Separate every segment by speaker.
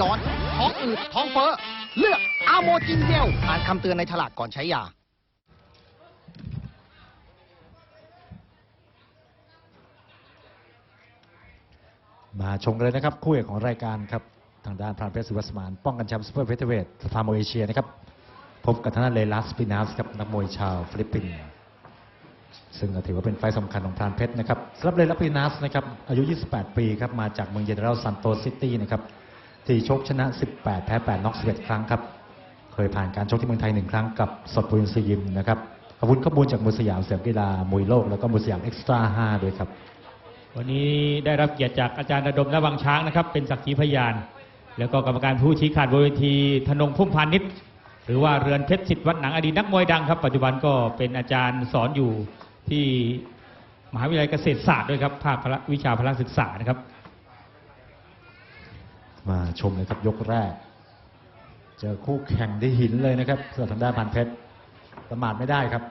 Speaker 1: ย้อน ท้องอืดท้องเฟ้อ เลือกอะโมจินเจลอ่านคำเตือนในฉลากก่อนใช้ยา
Speaker 2: มาชมกันเลยนะครับคู่เอกของรายการครับ ทางด้านพรานเพชรสุวัสมาน ป้องกันแชมป์ซูเปอร์เฟเธอร์เวทสภามวยเอเชียนะครับ พบกับทางด้านเลลัสปินาสครับนักมวยชาวฟิลิปปินส์ซึ่งถือว่าเป็นไฟสำคัญของพรานเพชรนะครับสำหรับเลลัสปินาสนะครับอายุ 28 ปีครับมาจากเมืองเยเนอรัลซันโตซิตี้นะครับ ที่ชกชนะ 18 แพ้8น็อก11 ครั้งครับ เคยผ่านการชกที่เมืองไทยหนึ่งครั้งกับสดปุยนซียิมนะครับอบคุณข้อมูลจากมวยสยามเสือกีฬามวยโลกแล้วก็มวยสยามเอ็กซ์ตร้า5ด้วยครับ
Speaker 3: วันนี้ได้รับเกียรติจากอาจารย์ระดมและวังช้างนะครับ เป็นสักขีพยาน แล้วก็กรรมการผู้ชี้ขาดบนเวทีธนงพุ่มพานิชหรือว่าเรือนเพชรสิทธิ์วัดหนังอดีตนักมวยดังครับ ปัจจุบันก็เป็นอาจารย์สอนอยู่ที่มหาวิทยาลัยเกษตรศาสตร์ด้วยครับภาควิชาพละศึกษานะครับ
Speaker 2: มาชมเลยครับยกแรก เจอคู่แข่งที่หินเลยนะครับสำหรับทางด้านพันเพชรประมาทไม่ได้ครับ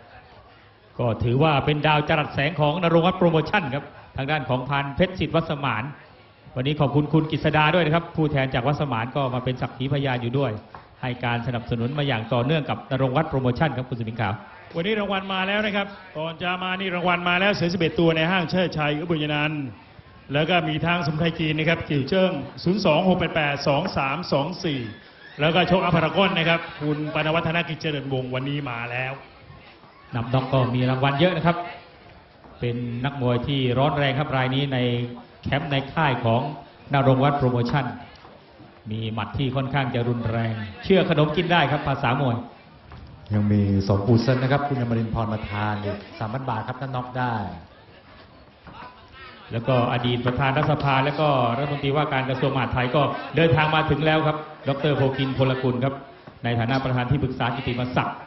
Speaker 3: ก็ถือว่าเป็นดาวจรัสแสงของนรงค์วัฒน์โปรโมชั่นครับทางด้านของพันเพชรสิทธิ์วัดสมาน วันนี้ขอบคุณคุณกฤษดาด้วยนะครับ ผู้แทนจากวัดสมานก็มาเป็นสักขีพยานอยู่ด้วย ให้การสนับสนุนมาอย่างต่อเนื่องกับนรงค์วัฒน์โปรโมชั่นครับคุณสุบิงขาว
Speaker 4: วันนี้รางวัลมาแล้วนะครับก่อนจะมานี่รางวัลมาแล้วเสือ11ตัวในห้างเชิดชัยอุบุญนันท์ แล้วก็มีทางสมุนไพรจีนนะครับจิ๋วเจิ้ง 026882324 แล้วก็โชคอัพพารากอนนะครับ คุณปานวัฒนกิจเจริญวงศ์วันนี้มาแล้ว
Speaker 3: นับน็อกก็มีรางวัลเยอะนะครับ เป็นนักมวยที่ร้อนแรงครับรายนี้ในแคมป์ในค่ายของนรงค์วัฒน์โปรโมชั่น มีหมัดที่ค่อนข้างจะรุนแรง เชื่อขนมกินได้ครับภาษามวย
Speaker 2: ยังมีสมปูเซนนะครับ คุณยมรินทร์พรมาทานอีกสามพันบาทครับถ้าน็อกได้
Speaker 3: แล้วก็อดีตประธานรัฐสภา และก็รัฐมนตรีว่าการกระทรวงมหาดไทยก็เดินทางมาถึงแล้วครับ ดรโพกินพลกุลครับ ในฐานะประธานที่ปรึกษากิติมศักดิ์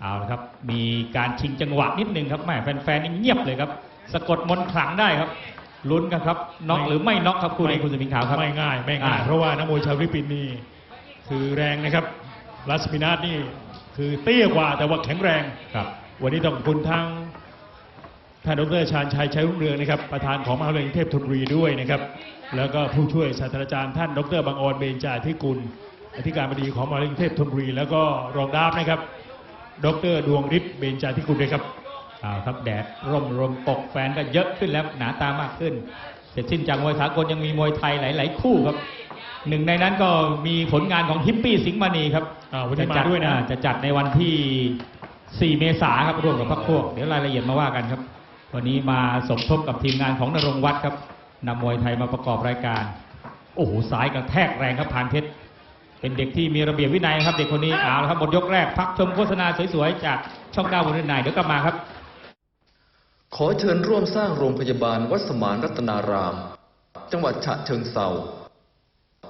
Speaker 3: เอาละครับ มีการชิงจังหวะนิดนึงครับแหม่แฟนๆนี่เงียบเลยครับ สะกดมนต์ขลังได้ครับลุ้นกันครับน็อกหรือไม่น็อกครับคู่นี้คุณสมิงขาวครับ
Speaker 4: ไม่ง่ายไม่ง่ายเพราะว่านักมวยชาวฟิลิปปินส์นี่คือแรงนะครับลัสมินาสนี่คือเตี้ยกว่าแต่ว่าแข็งแรง
Speaker 3: ครับ
Speaker 4: วันนี้ต้องขอบคุณทาง ท่านดรชาญชัยชัยรุ่งเรืองนะครับประธานของมหาวิทยาลัยกรุงเทพธนบุรีด้วยนะครับ แล้วก็ผู้ช่วยศาสตราจารย์ท่านดรบางออนเบญจาธิกุลอธิการบดีของมหาวิทยาลัยกรุงเทพธนบุรี แล้วก็รองดาบนะครับ ดรดวงฤทธิ์เบญจาธิกุลด้วยครับ
Speaker 3: เอาครับแดดร่มรมตกแฟนก็เยอะขึ้นแล้วหนาตามากขึ้นเสร็จสิ้นจากมวยสากลยังมีมวยไทยหลาย ๆ คู่ครับหนึ่งในนั้นก็มีผลงานของฮิปปี้สิงห์มณีครับ
Speaker 4: อ่าวันนี้
Speaker 3: จะจั
Speaker 4: มาด้วยนะ
Speaker 3: อ่จะจัดในวันที่ 4 เมษายนครับร่วมกับพรรคพวก เดี๋ยวรายละเอียดมาว่ากันครับ วันนี้มาสมทบกับทีมงานของนรงวัดครับนำมวยไทยมาประกอบรายการ โอ้โหสายกระแทกแรงครับผ่านเพชรเป็นเด็กที่มีระเบียบวินัยครับ เด็กคนนี้เอาละครับหมดยกแรกพักชมโฆษณาสวยๆจากช่องเก้าบนเรือนายเดี๋ยวกลับมาครับ
Speaker 5: ขอเชิญร่วมสร้างโรงพยาบาลวัดสมานรัตนาราม จังหวัดฉะเชิงเซา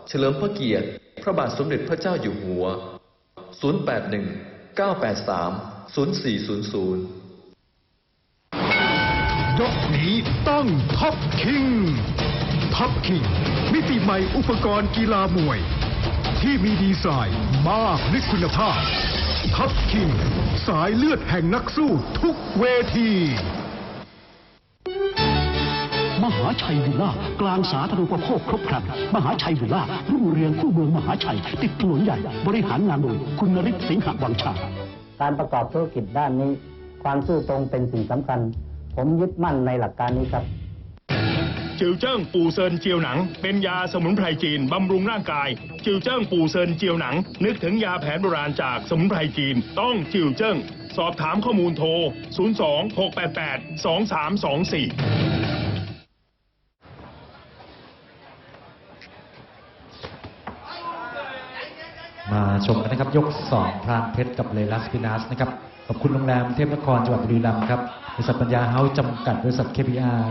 Speaker 5: เฉลิมพระเกียรติ พระบาทสมเด็จพระเจ้าอยู่หัว 081 983 0400
Speaker 6: ยกนี้ต้องท็อปคิงท็อปคิงมิติใหม่อุปกรณ์กีฬามวย ที่มีดีไซน์มากด้วยคุณภาพท็อปคิงสายเลือดแห่งนักสู้ทุกเวที
Speaker 7: มหาชัยวิลล่ากลางสาธารณูปโภคครบครัน มหาชัยวิลล่ารุ่งเรืองคู่เมืองมหาชัย ติดถนนใหญ่ บริหารงานโดยคุณนริศสิงหวังชา
Speaker 8: การประกอบธุรกิจด้านนี้ ความซื่อตรงเป็นสิ่งสำคัญ ผมยึดมั่นในหลักการนี้ครับ
Speaker 4: จิวเจิ้งปูเซินเจียวหนัง เป็นยาสมุนไพรจีนบำรุงร่างกาย จิวเจิ้งปูเซินเจียวหนัง นึกถึงยาแผนโบราณจากสมุนไพรจีน ต้องจิวเจิ้งสอบถามข้อมูลโทร 02 688 2324
Speaker 2: มาชมกันนะครับ ยกสองพรานเพชรกับเลลัสปินาสนะครับ ขอบคุณโรงแรมเทพนครจังหวัดบุรีรัมย์ครับบริษัทปัญญาเฮาส์จำกัดบริษัท KPR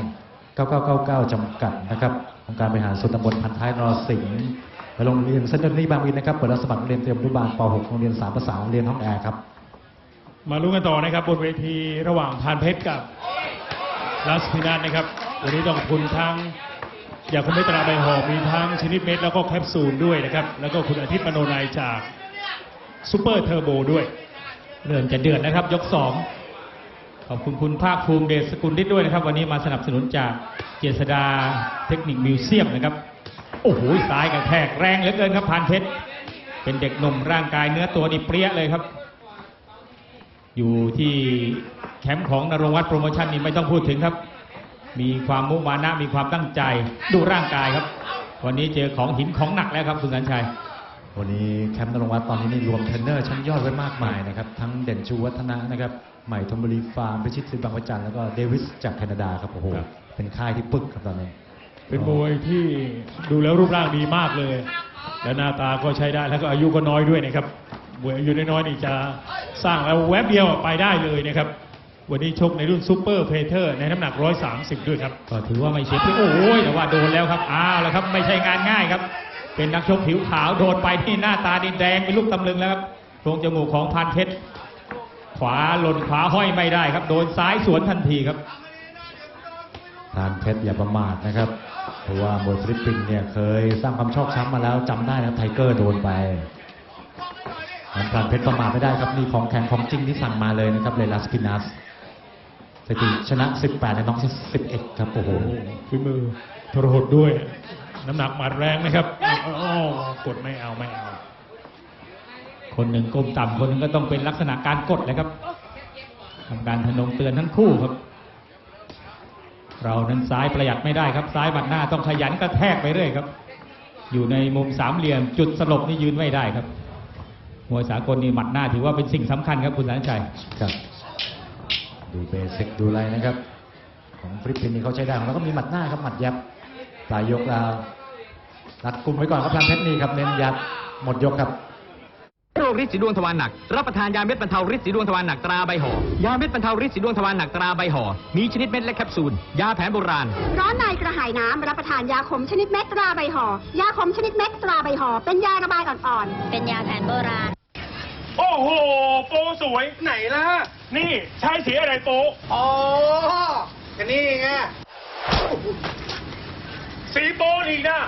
Speaker 2: 9999 จำกัดนะครับองค์การบริหารส่วนตำบลพันท้ายนรสิงห์และโรงเรียนเซนต์นี่บางวินนะครับเปิดรับสมัครนักเรียนเตรียมอนุบาลป .6 โรงเรียนสามภาษาโรงเรียนห้องแอร์ครับ
Speaker 4: มาลุ้นกันต่อนะครับบนเวทีระหว่างพานเพชรกับลัสพินัทนะครับวันนี้ต้องคุณทั้งอยากคุมเมตราใบหอมมีทั้งชนิดเม็ดแล้วก็แคปซูลด้วยนะครับแล้วก็คุณอาทิตย์มโนนายจากซูเปอร์เทอร์โบด้วย
Speaker 3: เริ่มจะเดือดนะครับ ยกสองขอบคุณคุณภาคภูมิเดชสกุลด้วยนะครับ วันนี้มาสนับสนุนจากเจษดาเทคนิคมิวเซียมนะครับ โอ้โหซ้ายกระแทกแรงเหลือเกินครับพานเพชรเป็นเด็กหนุ่มร่างกายเนื้อตัวนี่เปรี้ยเลยครับ อยู่ที่แคมป์ของนรงวัฒน์โปรโมชั่นนี่ไม่ต้องพูดถึงครับ มีความมุมานะมีความตั้งใจดูร่างกายครับ วันนี้เจอของหินของหนักแล้วครับคุณสันชัย
Speaker 2: วันนี้แคมป์นรงค์วัฒน์ตอนนี้นี่รวมเทรนเนอร์ชั้นยอดไว้มากมายนะครับ ทั้งเด่นชูวัฒนะนะครับ ใหม่ธนบุรีฟาร์มพิชิตสิบบางประจันแล้วก็เดวิสจากแคนาดาครับโอ้โห
Speaker 4: ครับ
Speaker 2: เป็นค่ายที่ปึ๊กครับตอนนี้
Speaker 4: เป็นมวยที่ดูแล้วรูปร่างดีมากเลย และหน้าตาก็ใช้ได้แล้วก็อายุก็น้อยด้วยนะครับมวยอายุน้อยๆนี่จะสร้างแล้วแวบเดียวไปได้เลยนะครับ วันนี้ชกในรุ่นซูเปอร์เพเทอร์ในน้ำหนัก 130 ด้วยครับ
Speaker 3: ก็ถือว่าไม่เสียเปรียบโอ้ยแต่ว่าโดนแล้วครับอ้าวแล้วครับไม่ใช่งานง่ายครับ เป็นนักชกผิวขาวโดนไปที่หน้าตาดินแดงเป็นลูกตำลึงแล้วครับโพรงจมูกของพานเพชรขวาหล่นขวาห้อยไม่ได้ครับ โดนซ้ายสวนทันทีครับ
Speaker 2: ทานเพชรอย่าประมาทนะครับ เพราะว่ามวยฟิลิปปินส์เนี่ยเคยสร้างความชอกช้ำมาแล้วจำได้นะครับไทเกอร์โดนไปนั้นทานเพชรประมาทไม่ได้ครับนี่ของแข็งของจริงที่สั่งมาเลยนะครับเลลัสพินัสสถิติชนะ 18ในน้อง11 ครับโอ้โห
Speaker 4: ฝีมือทรหดด้วย น้ำหนักหมัดแรงนะครับอ้กดไม่เอาไม่เอา
Speaker 3: คนหนึ่งก้มต่ำคนหนึ่งก็ต้องเป็นลักษณะการกดเลยครับทำการพนมเตือนทั้งคู่ครับ เรานั้นซ้ายประหยัดไม่ได้ครับ ซ้ายบัดหน้าต้องขยันกระแทกไปเรื่อยครับ อยู่ในมุมสามเหลี่ยม จุดสลบนี่ยืนไม่ได้ครับมวยสากลนี่หมัดหน้าถือว่าเป็นสิ่งสำคัญครับคุณสันชัย
Speaker 2: ครับ ดูเบสิกดูไรนะครับ ของฟิลิปปินส์นี่เขาใช้ได้ของเราก็มีหมัดหน้าครับหมัดยับปลายยกแล้วรั ดกลุ่มไว้ก่อนครับทางเพชรนี่ครับเน้นยับหมดยกครับ
Speaker 1: โรคฤทธิ์สีดวงทวารหนัก รับประทานยาเม็ดบรรเทาฤทธิ์สีดวงทวารหนักตราใบห่อยาเม็ดบรรเทาฤทธิ์สีดวงทวารหนักตราใบห่อมีชนิดเม็ดและแคปซูล ยาแผนโบราณ
Speaker 9: ร้อนในกระหายน้ำรับประทานยาขมชนิดเม็ดตราใบห่อยาขมชนิดเม็ดตราใบห่อเป็นยาระบายอ่อนๆ เป็นยาแผนโบราณ
Speaker 4: โอ้โห โปสวยไหนล่ะ นี่ใช้สีอะไรโป
Speaker 1: อ๋อก็นี่ไง
Speaker 4: สีโปลีน่า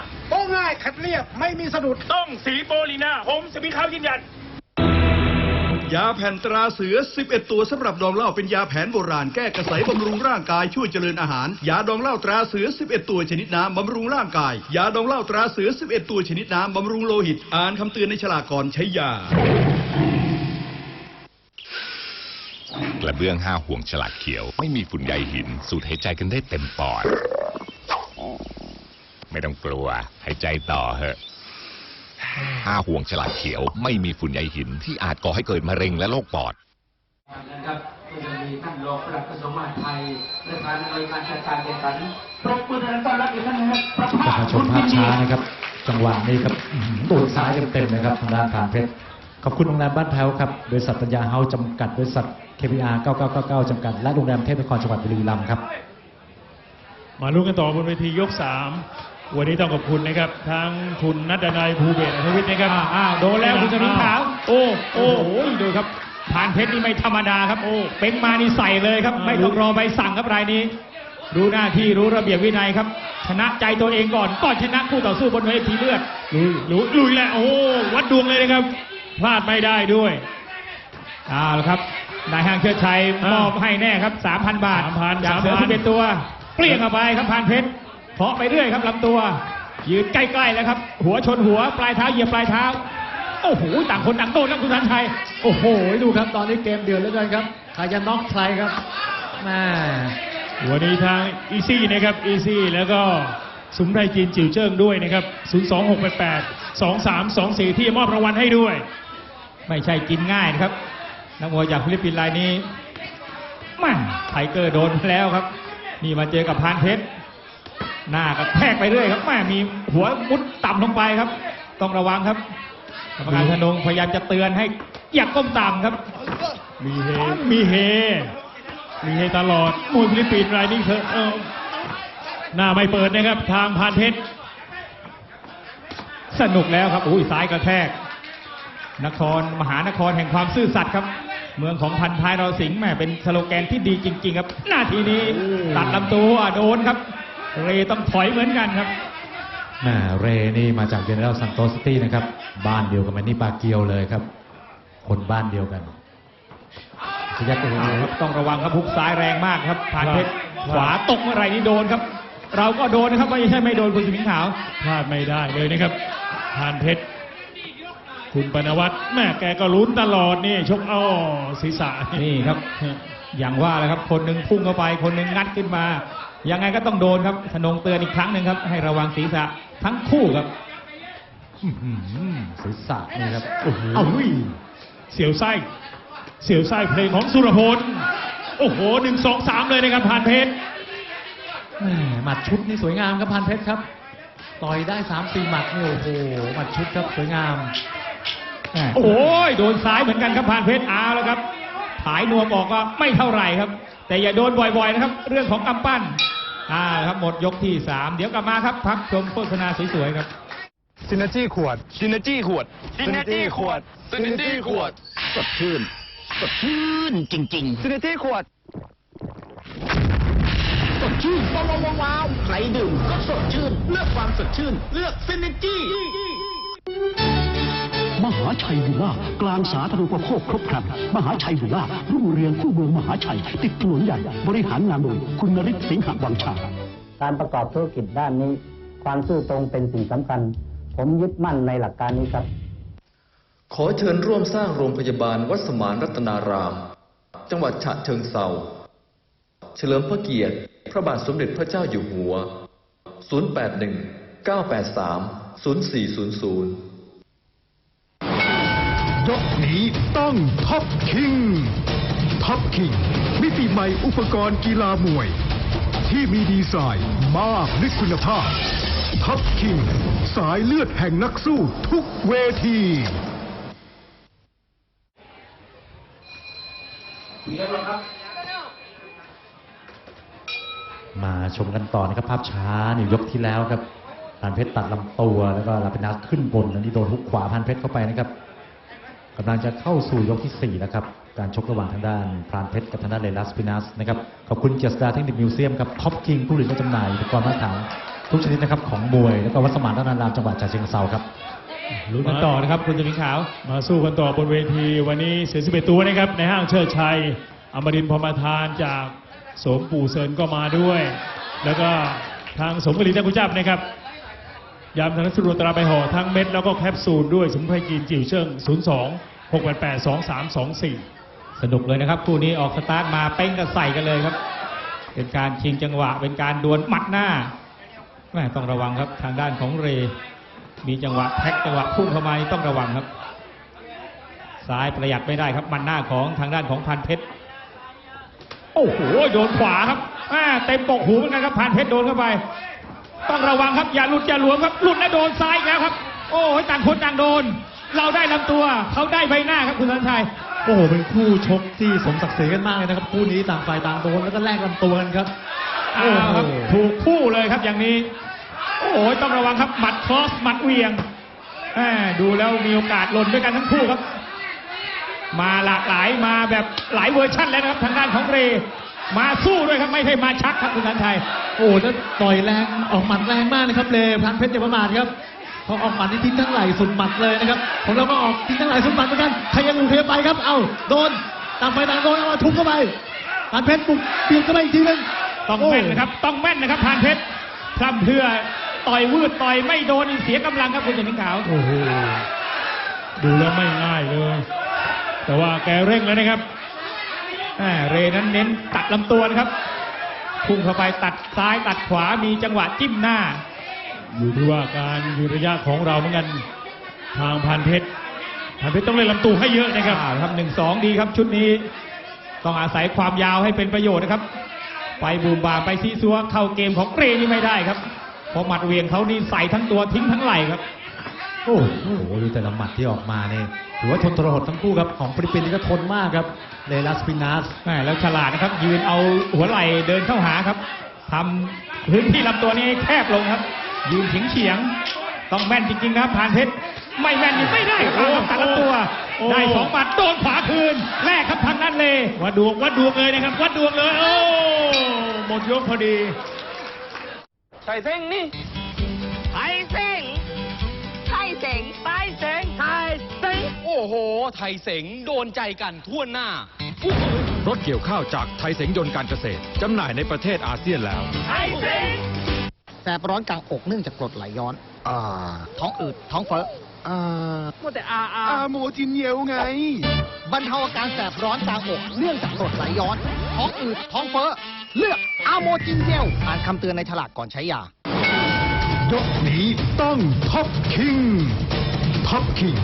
Speaker 1: โป้ง่ายขัดเรียบไม่มีสะดุด
Speaker 4: ต้องสีโปลีน่าผมจะมีข้าวยืนยัน
Speaker 10: ยาแผ่นตราเสือ 11 ตัวสำหรับดองเหล้าเป็นยาแผนโบราณแก้กระสายบำรุงร่างกายช่วยเจริญอาหาร ยาดองเหล้าตราเสือ 11 ตัวชนิดน้ำบำรุงร่างกาย ยาดองเหล้าตราเสือ 11 ตัวชนิดน้ำบำรุงโลหิต อ่านคำเตือนในฉลากก่อนใช้ยา
Speaker 11: กระเบื้องห้าห่วงฉลากเขียว ไม่มีฝุ่นใยหิน สูดหายใจกันได้เต็มปอด ไม่ต้องกลัว หายใจต่อเหอะห้าห่วงฉลากเขียวไม่มีฝุ่นใยหินที่อาจก่อให้เกิดมะเร็งและโรคปอด
Speaker 12: นะครับก็ยังมีท่านรองปลัดกระทรวงมหาดไทยประธานในวยการจัดการแข่งขันปรบมือดังต้อนรับอีกครั้งนะครับประ
Speaker 2: กลับ
Speaker 12: ภาส
Speaker 2: มาชมภาพช้านะครับ จังหวะนี้ครับอื้อหือโดนซ้ายเต็มๆนะครับทางด้านทานเพชรขอบคุณโรงแรมบ้านแพ้วครับบริษัทปัญญาเฮาส์จำกัดบริษัท KPR 9999จำกัด และโรงแรมเทพนครจังหวัดบุรีรัมย์ครับ
Speaker 4: มาลุ้นกันต่อบนเวทียกสาม วันนี้ต้องขอบคุณนะครับทั้งคุณนัดดนัยภูเบศรอัธวิทย์นะครับ
Speaker 3: อ้าวอ้าวโดนแล้วคุณสมิงขาว
Speaker 4: โอ้
Speaker 3: โอ้
Speaker 4: โอ้
Speaker 3: โหดูครับพานเพชรนี่ไม่ธรรมดาครับโอ้เป็นมานี่ใส่เลยครับ ไม่ต้องรอใบสั่งครับรายนี้ รู้หน้าที่รู้ระเบียบวินัยครับ ชนะใจตัวเองก่อนก่อนชนะคู่ต่อสู้บนเวทีเลือด
Speaker 4: ลุยลุยลุยแล้วโอ้วัดดวงเลยนะครับ พลาดไม่ได้ด้วย
Speaker 3: เอาละครับนายห้างเชิดชัยมอบให้แน่ครับ 3,000 บาท
Speaker 4: 3,000
Speaker 3: จากเสือ
Speaker 4: 3,000
Speaker 3: ที่เป็นตัว เปลี่ยงเข้าไปครับพานเพชร เพาะไปเรื่อยครับลำตัว ยืนใกล้ๆแล้วครับ หัวชนหัวปลายเท้าเหยียบปลายเท้าโอ้โหต่างคนต่างโดนครับคุณสันชัย
Speaker 2: โอ้โหดูครับตอนนี้เกมเดือดเหลือเกินครับใครจะน็อกใครครับแม่
Speaker 4: วันนี้ทางอีซี่นะครับอีซี่แล้วก็สุมไทยจีนจิ๋วเจิ้งด้วยนะครับ 02688 2324 ที่จะมอบรางวัลให้ด้วย
Speaker 3: ไม่ใช่กินง่ายนะครับ นักมวยจากฟิลิปปินส์รายนี้แม่ไทเกอร์โดนไปแล้วครับ นี่มาเจอกับพานเพชร หน้ากระแทกไปเรื่อยครับแม่มีหัวมุดต่ำลงไปครับ ต้องระวังครับกรรมการธนงพยายามจะเตือนให้อย่าก้มต่ำครับ
Speaker 4: มีเฮมีเฮมีเฮตลอดมวยฟิลิปปินส์รายนี้เธอเออหน้าไม่เปิดนะครับ ทางพานเพชร
Speaker 3: สนุกแล้วครับอุ้ยซ้ายกระแทก นครมหานครแห่งความซื่อสัตย์ครับ เมืองของพันท้ายเราสิงห์แม่เป็นสโลแกนที่ดีจริง ๆ ครับ หน้าทีนี้ตัดลำตัวโดนครับ เรต้องถอยเหมือนกันครับ
Speaker 2: แม่เรนี่มาจากเจเนอเรลซันโตซิตี้นะครับ บ้านเดียวกับแมนนี่ปาเกียวเลยครับ คนบ้านเดียวกันพยักโอ้โห
Speaker 3: ครับต้องระวังครับพุกซ้ายแรงมากครับผ่านเพชรขวาตกเมื่อไหรนี่โดนครับ เราก็โดนนะครับไม่ใช่ไม่โดนคุณสมิงขาว
Speaker 4: พลาดไม่ได้เลยนะครับพานเพชรคุณปนวัตรแม่แกก็ลุ้นตลอดนี่ชกอ้อศีรษะ
Speaker 3: นี่ครับ อย่างว่าแหละครับ คนหนึ่งพุ่งเข้าไป คนหนึ่งงัดขึ้นมา ยังไงก็ต้องโดนครับธนงเตือนอีกครั้งหนึ่งครับ ให้ระวังศีรษะทั้งคู่ครับ
Speaker 2: อื้อหือศีรษะนี่ครับ
Speaker 4: โอ้โห
Speaker 2: เอาวิ
Speaker 4: เสียวไส้ เสียวไส้เพลงของสุรพล โอ้โหหนึ่งสองสามเลยนะครับพานเพชร
Speaker 2: แหม่หมัดชุดนี่สวยงามครับพันเพชรครับ ต่อยได้สามสี่หมัดนี่โอ้โหหมัดชุดครับสวยงาม
Speaker 3: โอ้ยโดนซ้ายเหมือนกันครับพานเพชรเอาแล้วครับ ผายนวมออกก็ไม่เท่าไหร่ครับ แต่อย่าโดนบ่อยๆนะครับ เรื่องของกำปั้นอ่าครับหมดยกที่สามเดี๋ยวกลับมาครับ พักชมโฆษณาสวยๆครับ
Speaker 6: ซินเนจี้ขวดซินเนจี้ขวดซินเนจี้ขวดซินเนจี้ขวด
Speaker 7: สดชื่นสดชื่นจริงๆ
Speaker 6: ซินเนจี้ขวด
Speaker 7: สดชื่นว้าวว้าวว้าวใครดื่มก็สดชื่น เลือกความสดชื่น เลือกซินเนจี้ม หาชัยวิลล่ากลางสาธารณูปโภคครบครันมหาชัยวิลล่ารุ่งเรืองคู่เมืองมหาชัย ติดถนนใหญ่ บริหารงานโดยคุณนริศสิงหวังชา
Speaker 8: การประกอบธุรกิจด้านนี้ ความซื่อตรงเป็นสิ่งสำคัญ ผมยึดมั่นในหลักการนี้ครับ
Speaker 5: ขอเชิญร่วมสร้างโรงพยาบาลวัดสมานรัตนาราม จังหวัดฉะเชิงเซาเฉลิมพระเกียรติ พระบาทสมเด็จพระเจ้าอยู่หัว 081 983 0400
Speaker 6: ยกนี้ต้องท็อปคิงท็อปคิงมิติใหม่อุปกรณ์กีฬามวย ที่มีดีไซน์มากด้วยคุณภาพท็อปคิงสายเลือดแห่งนักสู้ทุกเวที
Speaker 2: มาชมกันต่อนะครับภาพช้านี่ยกที่แล้วครับพันเพชรตัดลำตัวแล้วก็ลาเป็นนักขึ้นบนอันนี้โดนฮุกขวาพันเพชรเข้าไปนะครับ กำลังจะเข้าสู่ยกที่สี่แล้วครับ การชกระหว่างทางด้านพรานเพชรกับทางด้านเลลัสปินัสนะครับ ขอบคุณเจษดาเทคนิคมิวเซียมครับท็อปคิงผู้ผลิตและจำหน่ายอุปกรณ์มาตรฐานทุกชนิดนะครับของมวย แล้วก็วัดสมานรัตนารามจังหวัดฉะเชิงเทราครับ
Speaker 3: ลุ้นกันต่อนะครับคุณสมิงขาว
Speaker 4: มาสู้กันต่อบนเวที วันนี้เสียสิบเอ็ดตัวนะครับในห้างเชิดชัยอมรินทร์พรหมทานจากโสมปู่เซินก็มาด้วย แล้วก็ทางสมกลินทกุจับนะครับ ยามธนสุรตราไปห่อทั้งเม็ดแล้วก็แคปซูลด้วยสมุนไพรจีนจิ๋วเชิง 02 688 2324
Speaker 3: สนุกเลยนะครับ คู่นี้ออกสตาร์ทมาเป้งกันใส่กันเลยครับ เป็นการชิงจังหวะ เป็นการดวลหมัดหน้าแม่ต้องระวังครับทางด้านของเร มีจังหวะแท็กจังหวะพุ่งเข้ามาต้องระวังครับซ้ายประหยัดไม่ได้ครับมันหน้าของทางด้านของพันเพชรโอ้โหโดนขวาครับแม่เต็มปกหูเหมือนกันครับพันเพชรโดนเข้าไป ต้องระวังครับอย่าหลุดอย่าหลวมครับหลุดแล้วโดนซ้ายอีกแล้วครับ โอ้ยต่างคนต่างโดน เราได้ลำตัวเขาได้ใบหน้าครับคุณสันชัย
Speaker 2: โอ้โหเป็นคู่ชกที่สมศักดิ์ศรีกันมากเลยนะครับคู่นี้ต่างฝ่ายต่างโดนแล้วก็แลกลำตัวกันครับ
Speaker 3: อ้าวครับถูกคู่เลยครับอย่างนี้ โอ้โหต้องระวังครับหมัดครอสหมัดเหวียงแหม่ดูแล้วมีโอกาสหล่นด้วยกันทั้งคู่ครับ มาหลากหลายมาแบบหลายเวอร์ชั่นแล้วนะครับทางด้านของเร มาสู้ด้วยครับไม่ใช่มาชักครับคุณสันชัย
Speaker 2: โอ้แล้วต่อยแรงออกหมัดแรงมากนะครับเลพันเพชรอย่าประมาทครับพอออกหมัดนี่ทิ้งทั้งไหล่สุดหมัดเลยนะครับของเราก็ออกทิ้งทั้งไหล่สุดหมัดเหมือนกันใครยังอยู่ใครยังไปครับ เอ้าโดนต่างฝ่ายต่างโดนเอามาทุบเข้าไปพันเพชรบุกเปลี่ยนเข้าไปอีกทีนึง
Speaker 3: ต้องแม่นนะครับต้องแม่นนะครับพานเพชรพร่ำเพรื่อต่อยวืดต่อยไม่โดนนี่เสียกำลังครับคุณสมิงขาว
Speaker 4: โอ้โหดูแล้วไม่ง่ายเลย แต่ว่าแกเร่งแล้วนะครับ
Speaker 3: แหม่ เรนั้นเน้นตัดลำตัวนะครับ พุ่งเข้าไปตัดซ้ายตัดขวามีจังหวะจิ้มหน้า
Speaker 4: อยู่ที่ว่าการยืนระยะของเราเหมือนกันทางพันเพชรพันเพชรต้องเล่นลำตัวให้เยอะนะครับ
Speaker 3: ครับหนึ่งสองดีครับชุดนี้ ต้องอาศัยความยาวให้เป็นประโยชน์นะครับ ไปบูมบามไปซีซัวเข้าเกมของเกรนี่ไม่ได้ครับเพราะหมัดเวียงเขานี่ใส่ทั้งตัวทิ้งทั้งไหล่ครับ
Speaker 2: โอ้โหดูแต่ละหมัดที่ออกมาเนี่ยถือว่าทนทรหดทั้งคู่ครับของฟิลิปปินส์นี่ก็ทนมากครับเลลัสปินัส
Speaker 3: แม่แล้วฉลาดนะครับ ยืนเอาหัวไหล่เดินเข้าหาครับทำพื้นที่ลำตัวนี้ให้แคบลงครับ ยืนเฉียงเฉียงๆต้องแม่นจริงๆครับผ่านเพชรไม่แม่นนี่ไม่ได้ครับตัดลำตัว
Speaker 4: โอ้
Speaker 3: ได้สองหมัดโดนขวาคืนแรกครับทางนั้นเลย
Speaker 4: วัดดวงวัดดวงเลยนะครับวัดดวงเลยโอ้หมดยกพอดี
Speaker 12: ไทยเซ็งนี่
Speaker 1: โอ้โห ไทยเสงโดนใจกันทั่วหน้า
Speaker 6: รถเกี่ยวข้าวจากไทยเสงยนต์การเกษตรจำหน่ายในประเทศอาเซียนแล้ว
Speaker 12: ไทยเซ็ง
Speaker 13: สบร้อนกลางอกเนื่องจากกรดไหลย้อน
Speaker 14: อ่า
Speaker 13: ท้องอืด ท้องเฟ้อ
Speaker 14: อ่า
Speaker 13: มัวแต่อาอา
Speaker 14: อาโมจินเยวไง
Speaker 13: บรรเทาอาการแสบร้อนกลางอกเนื่องจากกรดไหลย้อน ท้องอืด ท้องเฟ้อ เลือกอาโมจินเจลอ่านคำเตือนในฉลากก่อนใช้ยา
Speaker 6: ยกนี้ต้องท็อปคิงท็อปคิง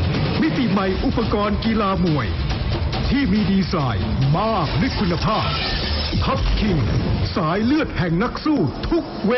Speaker 6: มิติใหม่อุปกรณ์กีฬามวย ที่มีดีไซน์มากด้วยคุณภาพ ทับคิง สายเลือดแห่งนักสู้ทุกเว